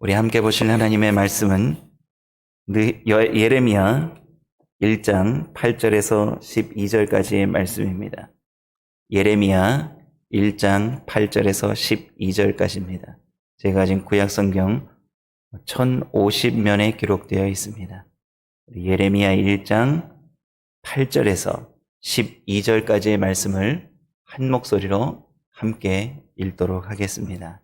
우리 함께 보실 하나님의 말씀은 예레미야 1장 8절에서 12절까지의 말씀입니다. 예레미야 1장 8절에서 12절까지입니다. 제가 가진 구약 성경 1050면에 기록되어 있습니다. 예레미야 1장 8절에서 12절까지의 말씀을 한 목소리로 함께 읽도록 하겠습니다.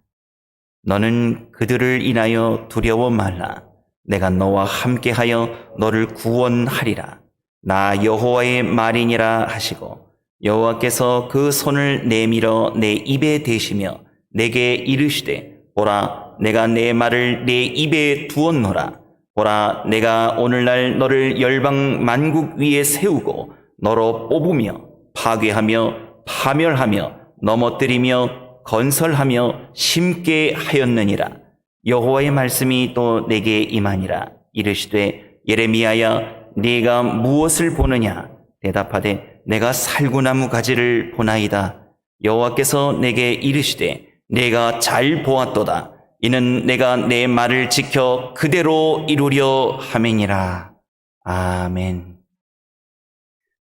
너는 그들을 인하여 두려워 말라. 내가 너와 함께하여 너를 구원하리라. 나 여호와의 말이니라 하시고 여호와께서 그 손을 내밀어 내 입에 대시며 내게 이르시되 보라 내가 내 말을 내 입에 두었노라. 보라 내가 오늘날 너를 열방 만국 위에 세우고 너로 뽑으며 파괴하며 파멸하며 넘어뜨리며 건설하며 심게 하였느니라. 여호와의 말씀이 또 내게 임하니라. 이르시되 예레미야야 네가 무엇을 보느냐? 대답하되 내가 살구나무 가지를 보나이다. 여호와께서 내게 이르시되 내가 잘 보았도다. 이는 내가 내 말을 지켜 그대로 이루려 함이니라. 아멘.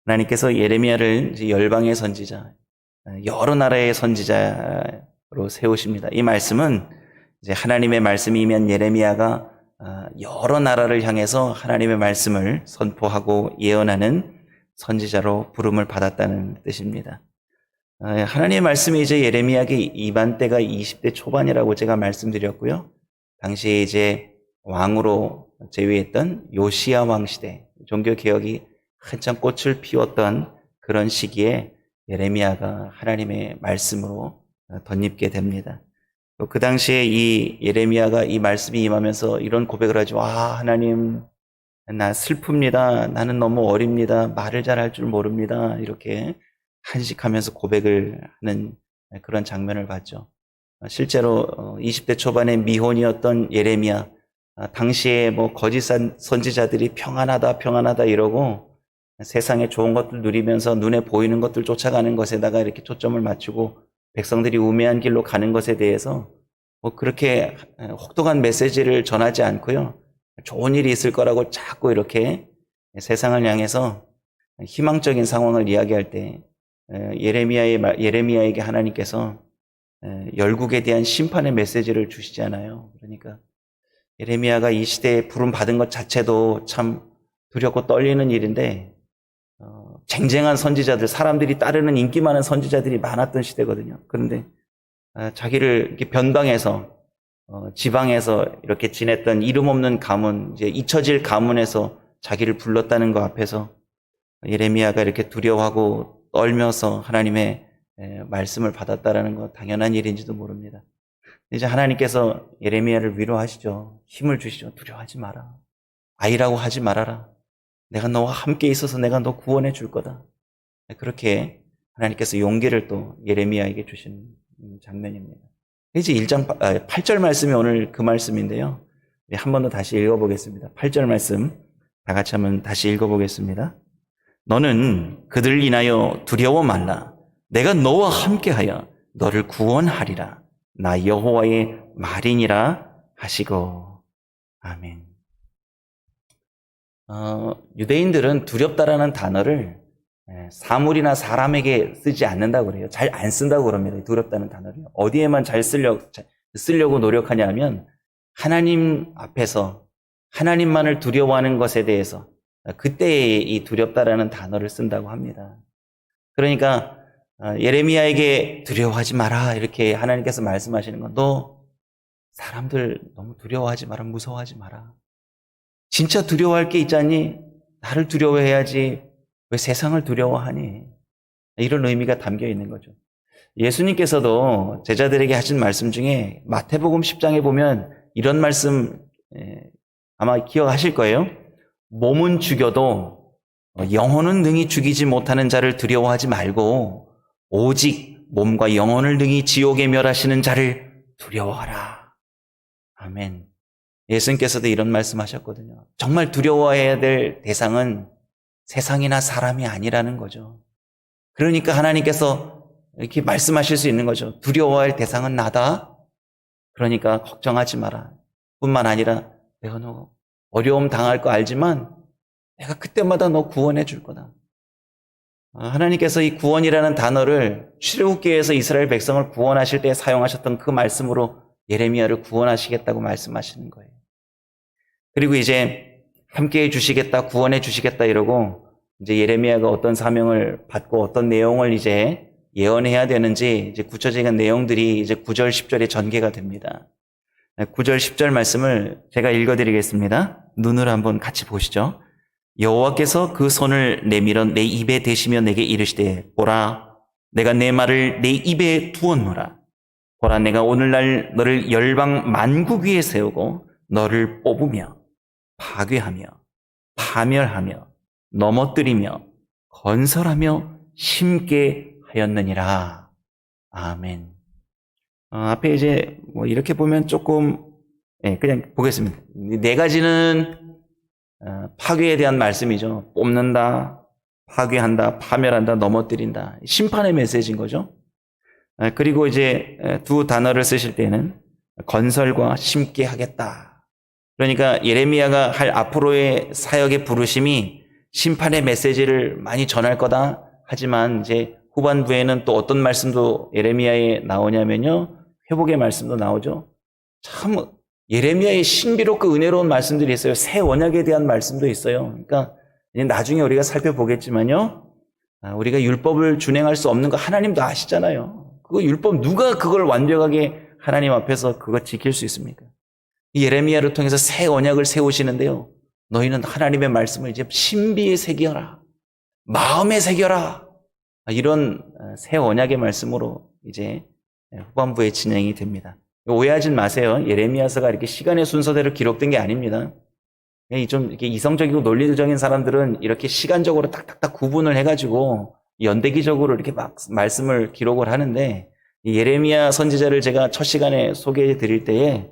하나님께서 예레미야를 열방의 선지자, 여러 나라의 선지자로 세우십니다. 이 말씀은 이제 하나님의 말씀이면 예레미야가 아, 여러 나라를 향해서 하나님의 말씀을 선포하고 예언하는 선지자로 부름을 받았다는 뜻입니다. 아, 하나님의 말씀이 이제 예레미야에게 이반 때가 20대 초반이라고 제가 말씀드렸고요. 당시에 이제 왕으로 제위했던 요시야 왕 시대, 종교 개혁이 한창 꽃을 피웠던 그런 시기에 예레미야가 하나님의 말씀으로 덧입게 됩니다. 또 그 당시에 이 예레미야가 이 말씀이 임하면서 이런 고백을 하죠. 와, 하나님, 나 슬픕니다. 나는 너무 어립니다. 말을 잘 할 줄 모릅니다. 이렇게 한식하면서 고백을 하는 그런 장면을 봤죠. 실제로 20대 초반에 미혼이었던 예레미야, 아, 당시에 뭐 거짓 선- 선지자들이 평안하다, 평안하다 이러고 세상에 좋은 것들 누리면서 눈에 보이는 것들 쫓아가는 것에다가 이렇게 초점을 맞추고 백성들이 우매한 길로 가는 것에 대해서 뭐 그렇게 혹독한 메시지를 전하지 않고요. 좋은 일이 있을 거라고 자꾸 이렇게 세상을 향해서 희망적인 상황을 이야기할 때 예레미야의 말- 예레미야에게 하나님께서 에, 열국에 대한 심판의 메시지를 주시잖아요. 그러니까 예레미야가 이 시대에 부름 받은 것 자체도 참 두렵고 떨리는 일인데 어, 쟁쟁한 선지자들, 사람들이 따르는 인기 많은 선지자들이 많았던 시대거든요. 그런데 아, 자기를 이렇게 변방에서 어, 지방에서 이렇게 지냈던 이름 없는 가문, 이제 잊혀질 가문에서 자기를 불렀다는 것 앞에서 예레미야가 이렇게 두려워하고 떨면서 하나님의 에, 말씀을 받았다라는 거 당연한 일인지도 모릅니다. 이제 하나님께서 예레미야를 위로하시죠. 힘을 주시죠. 두려워하지 마라. 아이라고 하지 말아라. 내가 너와 함께 있어서 내가 너 구원해 줄 거다. 그렇게 하나님께서 용기를 또 예레미야에게 주신 장면입니다. 이제 1장 8절 말씀이 오늘 그 말씀인데요. 한 번 더 다시 읽어보겠습니다. 8절 말씀 다 같이 한번 다시 읽어보겠습니다. 너는 그들 인하여 두려워 말라. 내가 너와 함께하여 너를 구원하리라. 나 여호와의 말이니라 하시고 아멘. 어, 유대인들은 두렵다라는 단어를 예, 사물이나 사람에게 쓰지 않는다고 그래요. 잘 안 쓴다고 그럽니다. 두렵다는 단어를. 어디에만 잘 쓰려고, 쓰려고 노력하냐면 하나님 앞에서 하나님만을 두려워하는 것에 대해서 그때에 이 두렵다라는 단어를 쓴다고 합니다. 그러니까 어, 예레미야에게 두려워하지 마라 이렇게 하나님께서 말씀하시는 건 너 사람들 너무 두려워하지 마라 무서워하지 마라. 진짜 두려워할 게 있잖니 나를 두려워해야지 왜 세상을 두려워하니? 이런 의미가 담겨 있는 거죠. 예수님께서도 제자들에게 하신 말씀 중에 마태복음 10장에 보면 이런 말씀 예, 아마 기억하실 거예요. 몸은 죽여도 영혼은 능히 죽이지 못하는 자를 두려워하지 말고 오직 몸과 영혼을 능히 지옥에 멸하시는 자를 두려워하라. 아멘. 예수님께서도 이런 말씀 하셨거든요. 정말 두려워해야 될 대상은 세상이나 사람이 아니라는 거죠. 그러니까 하나님께서 이렇게 말씀하실 수 있는 거죠. 두려워할 대상은 나다. 그러니까 걱정하지 마라. 뿐만 아니라 내가 너 어려움 당할 거 알지만 내가 그때마다 너 구원해 줄 거다. 아, 하나님께서 이 구원이라는 단어를 출애굽기에서 이스라엘 백성을 구원하실 때 사용하셨던 그 말씀으로 예레미야를 구원하시겠다고 말씀하시는 거예요. 그리고 이제 함께 해 주시겠다, 구원해 주시겠다 이러고 이제 예레미야가 어떤 사명을 받고 어떤 내용을 이제 예언해야 되는지 이제 구체적인 내용들이 이제 9절, 10절에 전개가 됩니다. 9절, 10절 말씀을 제가 읽어 드리겠습니다. 눈을 한번 같이 보시죠. 여호와께서 그 손을 내밀어 내 입에 대시며 내게 이르시되 보라 내가 내 말을 내 입에 두었노라 보라 내가 오늘날 너를 열방 만국 위에 세우고 너를 뽑으며 파괴하며 파멸하며 넘어뜨리며 건설하며 심게 하였느니라 아멘 어, 앞에 이제 뭐 이렇게 보면 조금 예, 그냥 보겠습니다 네 가지는 어, 파괴에 대한 말씀이죠. 뽑는다, 파괴한다, 파멸한다, 넘어뜨린다. 심판의 메시지인 거죠. 어, 그리고 이제 두 단어를 쓰실 때는 건설과 심게 하겠다. 그러니까 예레미야가 할 앞으로의 사역의 부르심이 심판의 메시지를 많이 전할 거다. 하지만 이제 후반부에는 또 어떤 말씀도 예레미야에 나오냐면요. 회복의 말씀도 나오죠. 참 예레미야의 신비롭고 은혜로운 말씀들이 있어요. 새 언약에 대한 말씀도 있어요. 그러니까 나중에 우리가 살펴보겠지만요. 아, 우리가 율법을 준행할 수 없는 거 하나님도 아시잖아요. 그거 율법 누가 그걸 완벽하게 하나님 앞에서 그거 지킬 수 있습니까? 예레미야를 통해서 새 언약을 세우시는데요. 너희는 하나님의 말씀을 이제 신비에 새겨라. 마음에 새겨라. 아, 이런 아, 새 언약의 말씀으로 이제 후반부에 진행이 됩니다. 오해하지 마세요. 예레미야서가 이렇게 시간의 순서대로 기록된 게 아닙니다. 좀 이렇게 이성적이고 논리적인 사람들은 이렇게 시간적으로 딱딱딱 구분을 해가지고 연대기적으로 이렇게 막 말씀을 기록을 하는데 예레미야 선지자를 제가 첫 시간에 소개해 드릴 때에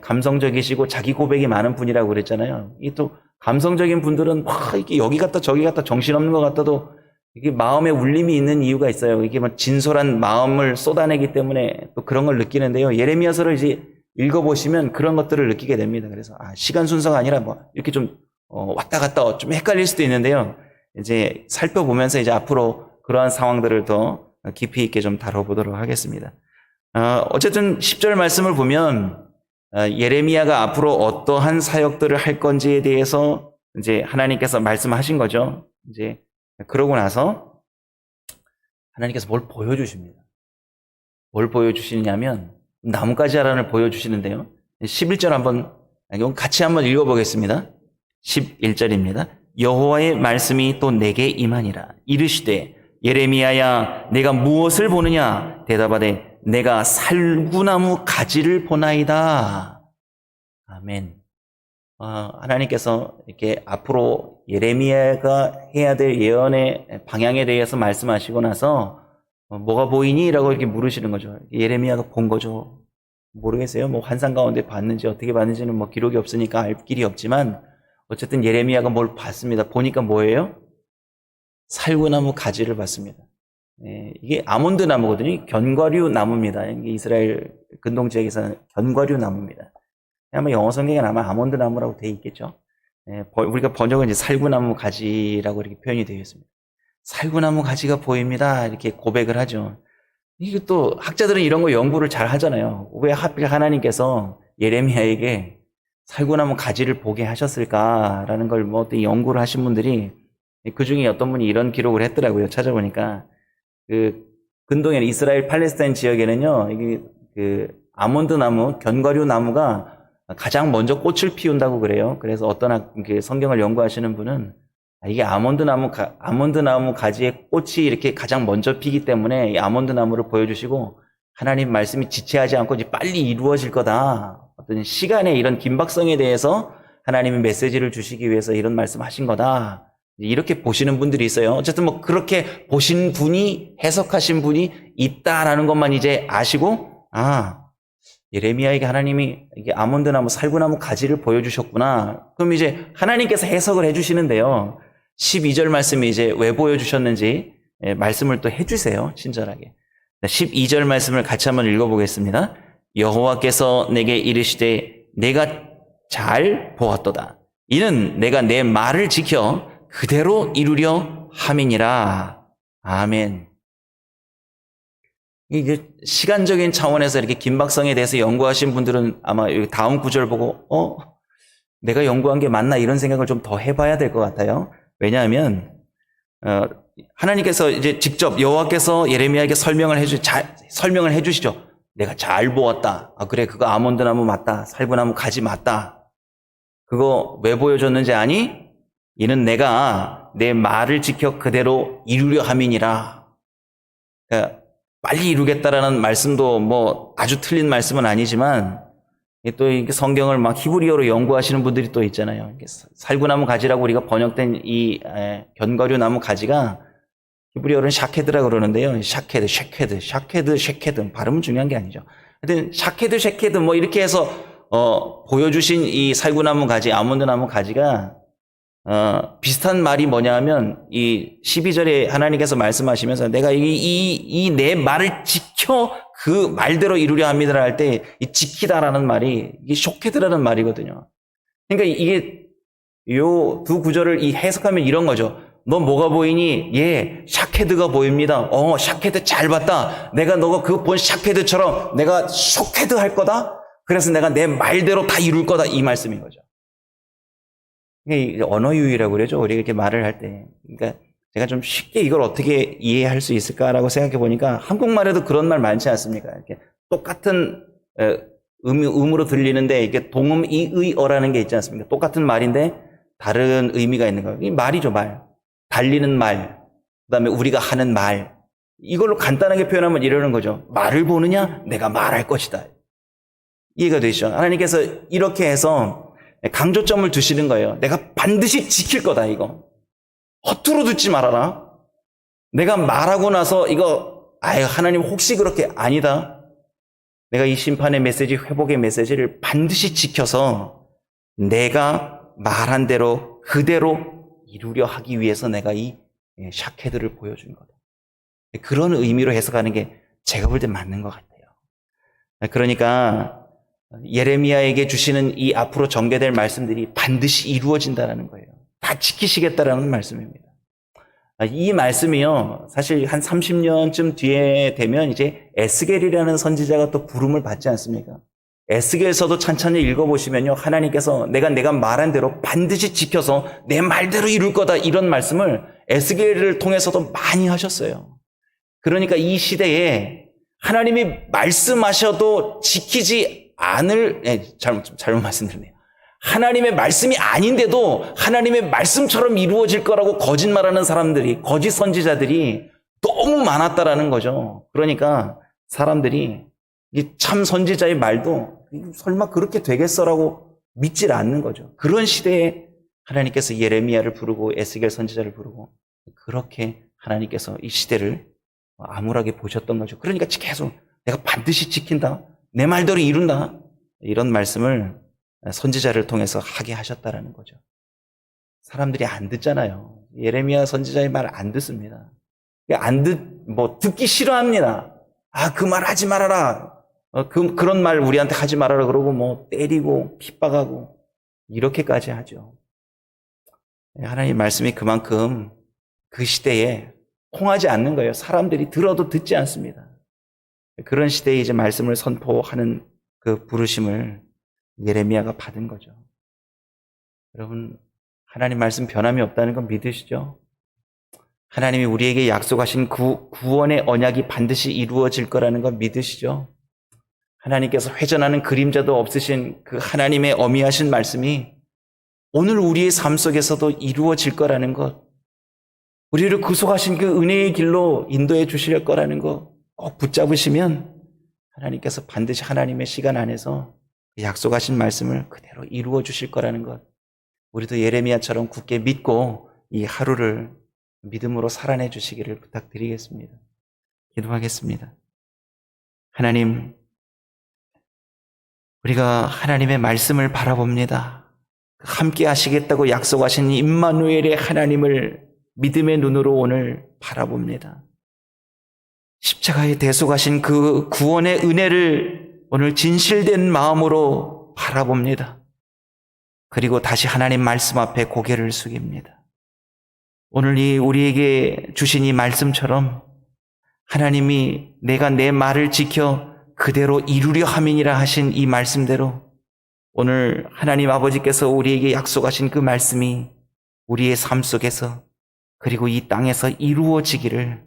감성적이시고 자기 고백이 많은 분이라고 그랬잖아요. 이 또 감성적인 분들은 막 이렇게 여기 갔다 저기 갔다 정신없는 것 같아도 이게 마음에 울림이 있는 이유가 있어요. 이게 뭐 진솔한 마음을 쏟아내기 때문에 또 그런 걸 느끼는데요. 예레미야서를 이제 읽어보시면 그런 것들을 느끼게 됩니다. 그래서 아, 시간 순서가 아니라 뭐 이렇게 좀 어, 왔다 갔다 좀 헷갈릴 수도 있는데요. 이제 살펴보면서 이제 앞으로 그러한 상황들을 더 깊이 있게 좀 다뤄보도록 하겠습니다. 어, 어쨌든 10절 말씀을 보면 어, 예레미야가 앞으로 어떠한 사역들을 할 건지에 대해서 이제 하나님께서 말씀하신 거죠. 이제 그러고 나서 하나님께서 뭘 보여주십니다. 뭘 보여주시냐면 나뭇가지 하나를 보여주시는데요. 11절 한번 같이 한번 읽어보겠습니다. 11절입니다. 여호와의 말씀이 또 내게 임하니라. 이르시되 예레미야야 내가 무엇을 보느냐 대답하되 내가 살구나무 가지를 보나이다. 아멘. 어, 하나님께서 이렇게 앞으로 예레미야가 해야 될 예언의 방향에 대해서 말씀하시고 나서 어, 뭐가 보이니? 라고 이렇게 물으시는 거죠. 예레미야가 본 거죠. 모르겠어요. 뭐 환상 가운데 봤는지 어떻게 봤는지는 뭐 기록이 없으니까 알 길이 없지만 어쨌든 예레미야가 뭘 봤습니다. 보니까 뭐예요? 살구나무 가지를 봤습니다. 예, 이게 아몬드 나무거든요. 견과류 나무입니다. 이스라엘 근동 지역에서는 견과류 나무입니다. 아마 영어 성경에 아마 아몬드 나무라고 되어 있겠죠. 예, 우리가 번역은 이제 살구나무 가지라고 이렇게 표현이 되어 있습니다. 살구나무 가지가 보입니다. 이렇게 고백을 하죠. 이게 또 학자들은 이런 거 연구를 잘 하잖아요. 왜 하필 하나님께서 예레미야에게 살구나무 가지를 보게 하셨을까라는 걸 뭐 또 연구를 하신 분들이 그 중에 어떤 분이 이런 기록을 했더라고요. 찾아보니까 그 근동에 이스라엘 팔레스타인 지역에는요. 이게 그 아몬드 나무, 견과류 나무가 가장 먼저 꽃을 피운다고 그래요. 그래서 어떤 성경을 연구하시는 분은 아, 이게 아몬드 나무 아몬드 나무 가지에 꽃이 이렇게 가장 먼저 피기 때문에 이 아몬드 나무를 보여주시고 하나님 말씀이 지체하지 않고 이제 빨리 이루어질 거다. 어떤 시간의 이런 긴박성에 대해서 하나님의 메시지를 주시기 위해서 이런 말씀하신 거다. 이렇게 보시는 분들이 있어요. 어쨌든 뭐 그렇게 보신 분이 해석하신 분이 있다라는 것만 이제 아시고 아 예레미야에게 하나님이 이게 아몬드 나무, 살구나무 가지를 보여주셨구나. 그럼 이제 하나님께서 해석을 해주시는데요. 12절 말씀이 이제 왜 보여주셨는지 예, 말씀을 또 해주세요. 친절하게. 12절 말씀을 같이 한번 읽어보겠습니다. 여호와께서 내게 이르시되 내가 잘 보았도다. 이는 내가 내 말을 지켜 그대로 이루려 함이니라. 아멘. 이게 시간적인 차원에서 이렇게 김박성에 대해서 연구하신 분들은 아마 다음 구절 보고 어 내가 연구한 게 맞나 이런 생각을 좀 더 해봐야 될 것 같아요. 왜냐하면 어, 하나님께서 이제 직접 여호와께서 예레미야에게 설명을 해주 잘 설명을 해주시죠. 내가 잘 보았다. 아 그래 그거 아몬드 나무 맞다. 살구 나무 가지 맞다. 그거 왜 보여줬는지 아니? 이는 내가 내 말을 지켜 그대로 이루려 함이니라. 그러니까 빨리 이루겠다라는 말씀도 뭐 아주 틀린 말씀은 아니지만 또 이게 성경을 막 히브리어로 연구하시는 분들이 또 있잖아요. 살구나무 가지라고 우리가 번역된 이 에, 견과류 나무 가지가 히브리어로는 샤케드라 그러는데요. 샤케드, 쉐케드, 샤케드, 쉐케드 발음은 중요한 게 아니죠. 하여튼 샤케드, 쉐케드 뭐 이렇게 해서 어, 보여주신 이 살구나무 가지, 아몬드 나무 가지가 어, 비슷한 말이 뭐냐 하면 이 12절에 하나님께서 말씀하시면서 내가 이이내 말을 지켜 그 말대로 이루려 합니다 할때 이 지키다라는 말이 이게 쇼케드라는 말이거든요. 그러니까 이게 요 두 구절을 이 해석하면 이런 거죠. 너 뭐가 보이니? 예, 샤케드가 보입니다. 어, 샤케드 잘 봤다. 내가 너가 그 본 샤케드처럼 내가 쇼케드 할 거다. 그래서 내가 내 말대로 다 이룰 거다. 이 말씀인 거죠. 이게 언어 유희라고 그러죠. 우리가 이렇게 말을 할 때. 그러니까 제가 좀 쉽게 이걸 어떻게 이해할 수 있을까라고 생각해 보니까 한국말에도 그런 말 많지 않습니까? 이렇게 똑같은 음, 음으로 들리는데 이게 동음 이의어라는 게 있지 않습니까? 똑같은 말인데 다른 의미가 있는 거예요. 이 말이죠, 말. 달리는 말. 그다음에 우리가 하는 말. 이걸로 간단하게 표현하면 이러는 거죠. 말을 보느냐? 내가 말할 것이다. 이해가 되시죠? 하나님께서 이렇게 해서 강조점을 두시는 거예요. 내가 반드시 지킬 거다, 이거. 허투루 듣지 말아라. 내가 말하고 나서 이거, 아유, 하나님 혹시 그렇게 아니다. 내가 이 심판의 메시지, 회복의 메시지를 반드시 지켜서 내가 말한 대로 그대로 이루려 하기 위해서 내가 이 샤케드를 보여준 거다. 그런 의미로 해석하는 게 제가 볼 때 맞는 것 같아요. 그러니까 예레미야에게 주시는 이 앞으로 전개될 말씀들이 반드시 이루어진다는 거예요. 다 지키시겠다라는 말씀입니다. 이 말씀이요, 사실 한 30년쯤 뒤에 되면 이제 에스겔이라는 선지자가 또 부름을 받지 않습니까? 에스겔서도 찬찬히 읽어보시면요, 하나님께서 내가 내가 말한 대로 반드시 지켜서 내 말대로 이룰 거다 이런 말씀을 에스겔을 통해서도 많이 하셨어요. 그러니까 이 시대에 하나님이 말씀하셔도 지키지 않을, 네, 잘못, 잘못 말씀드렸네요. 하나님의 말씀이 아닌데도 하나님의 말씀처럼 이루어질 거라고 거짓말하는 사람들이, 거짓 선지자들이 너무 많았다라는 거죠. 그러니까 사람들이 참 선지자의 말도 설마 그렇게 되겠어라고 믿질 않는 거죠. 그런 시대에 하나님께서 예레미야를 부르고 에스겔 선지자를 부르고 그렇게 하나님께서 이 시대를 암울하게 보셨던 거죠. 그러니까 계속 내가 반드시 지킨다. 내 말대로 이룬다. 이런 말씀을 선지자를 통해서 하게 하셨다라는 거죠. 사람들이 안 듣잖아요. 예레미야 선지자의 말 안 듣습니다. 안 듣, 뭐, 듣기 싫어합니다. 아, 그 말 하지 말아라. 어, 그, 그런 말 우리한테 하지 말아라. 그러고 뭐, 때리고, 핍박하고, 이렇게까지 하죠. 하나님 말씀이 그만큼 그 시대에 통하지 않는 거예요. 사람들이 들어도 듣지 않습니다. 그런 시대에 이제 말씀을 선포하는 그 부르심을 예레미야가 받은 거죠. 여러분, 하나님 말씀 변함이 없다는 건 믿으시죠? 하나님이 우리에게 약속하신 구, 구원의 언약이 반드시 이루어질 거라는 건 믿으시죠? 하나님께서 회전하는 그림자도 없으신 그 하나님의 어미하신 말씀이 오늘 우리의 삶 속에서도 이루어질 거라는 것, 우리를 구속하신 그 은혜의 길로 인도해 주실 거라는 거 꼭 붙잡으시면 하나님께서 반드시 하나님의 시간 안에서 약속하신 말씀을 그대로 이루어 주실 거라는 것. 우리도 예레미야처럼 굳게 믿고 이 하루를 믿음으로 살아내 주시기를 부탁드리겠습니다. 기도하겠습니다. 하나님, 우리가 하나님의 말씀을 바라봅니다. 함께 하시겠다고 약속하신 임마누엘의 하나님을 믿음의 눈으로 오늘 바라봅니다. 십자가에 대속하신 그 구원의 은혜를 오늘 진실된 마음으로 바라봅니다. 그리고 다시 하나님 말씀 앞에 고개를 숙입니다. 오늘 이 우리에게 주신 이 말씀처럼 하나님이 내가 내 말을 지켜 그대로 이루려 함이니라 하신 이 말씀대로 오늘 하나님 아버지께서 우리에게 약속하신 그 말씀이 우리의 삶 속에서 그리고 이 땅에서 이루어지기를